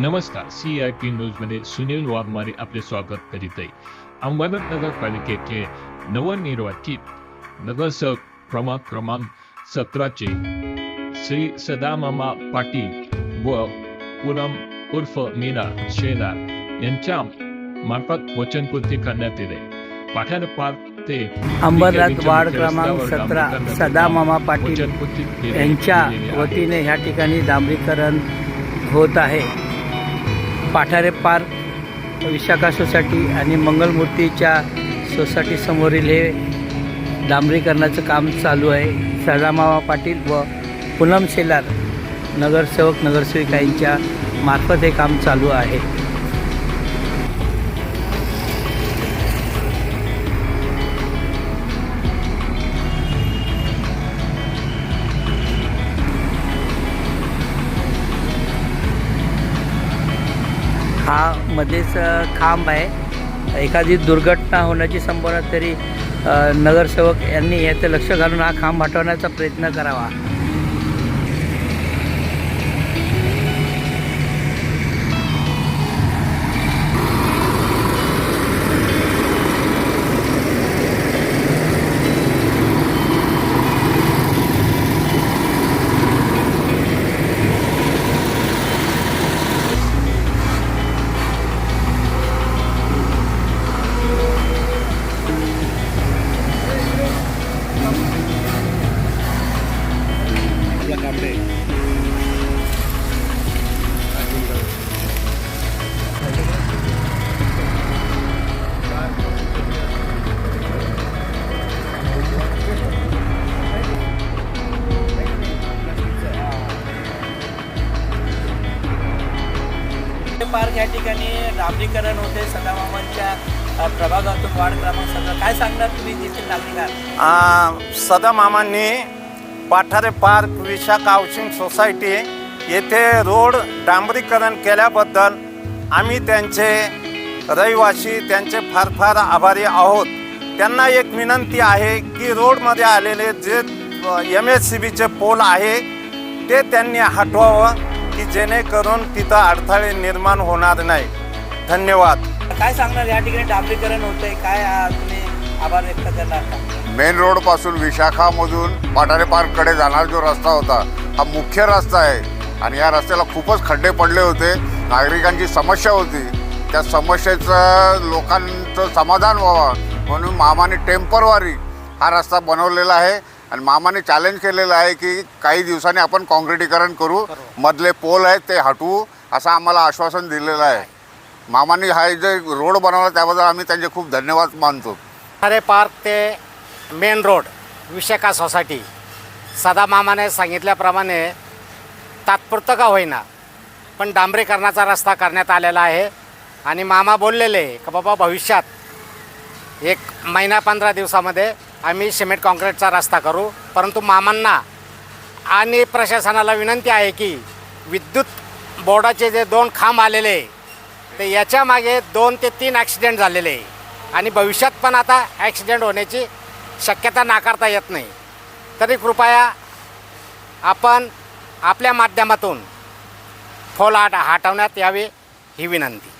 नमस्कार C I P न्यूजमध्ये सुनील वाघमारे आपले स्वागत करीत आहे अंबरनाथ नगरपालिकेचे नवनिर्वाचित नगरसेवक क्रमांक क्रमांक सतराचे श्री सदामामा पाटील व पूनम उर्फ मीना शेलार यांच्या मार्फत वचनपूर्ती करण्यात येते. पाठार पार्क ते अंबरनाथ वार्ड क्रमांक सतरा सदामामा पाटील यांच्या. वतीने ह्या ठिकाणी डांबरीकरण होत आहे. पाठारे पार्क विशाखा सोसायटी आणि मंगलमूर्तीच्या सोसायटीसमोरील हे डांबरीकरणाचं काम चालू आहे. सदामावा पाटील व पूनम शेलार नगरसेवक नगरसेविका यांच्या मार्फत हे काम चालू आहे. हा मध्येच खांब आहे. एखादी दुर्घटना होण्याची संभावना तरी नगरसेवक यांनी याचं लक्ष घालून हा खांब हटवण्याचा प्रयत्न करावा. पार्क या ठिकाणी डांबरीकरण होते सदामामांच्या प्रभागातून वार्ड क्रमांक सगळं काय सांगणार तुम्ही येथील नागरिकांना? सदामामांनी Pathare park Vishakh housing society येथे रोड डांबरीकरण केल्याबद्दल आम्ही त्यांचे रहिवासी त्यांचे फार फार आभारी आहोत. त्यांना एक विनंती आहे की रोडमध्ये आलेले जे एम एस सी बीचे पोल आहे ते त्यांनी हटवावं. की जेणेकरून तिथं अडथळे निर्माण होणार नाही. धन्यवाद. काय सांगणार या ठिकाणी डांबरीकरण होतंय? काय तुम्ही आभार व्यक्त करणार का? मेन रोडपासून विशाखामधून पाटारे पार्ककडे जाणारा जो रस्ता होता हा मुख्य रस्ता आहे. आणि या रस्त्याला खूपच खड्डे पडले होते. नागरिकांची समस्या होती. त्या समस्येचं लोकांचं समाधान व्हावं म्हणून मामाने टेम्परवारी हा रस्ता बनवलेला आहे. आणि मामाने चॅलेंज केलेलं आहे की काही दिवसांनी आपण काँक्रिटीकरण करू. मधले पोल आहेत ते हटवू असं आम्हाला आश्वासन दिलेलं आहे. मामाने हा जे रोड बनवला त्याबद्दल आम्ही त्यांचे खूप धन्यवाद मानतो. हरे पार्क ते मेन रोड विशाखा सोसायटी सदा मामाने सांगितल्याप्रमाणे तात्पुरतं का होईना पण डांबरीकरणाचा रस्ता करण्यात आलेला आहे. आणि मामा बोललेले का बाबा भविष्यात एक महिना पंधरा दिवसामध्ये आम्ही सिमेंट काँक्रीटचा रस्ता करू. परंतु मामांना आणि प्रशासनाला विनंती आहे की विद्युत बोर्डाचे जे दोन खांब आलेले ते याच्या मागे दोन ते तीन ॲक्सिडेंट झालेले. आहे आणि भविष्यात पण आता ॲक्सिडेंट होण्याची शक्यता नाकारता येत नाही. तरी कृपया आपण आपल्या माध्यमातून फोल हट हटवण्यात यावे ही विनंती.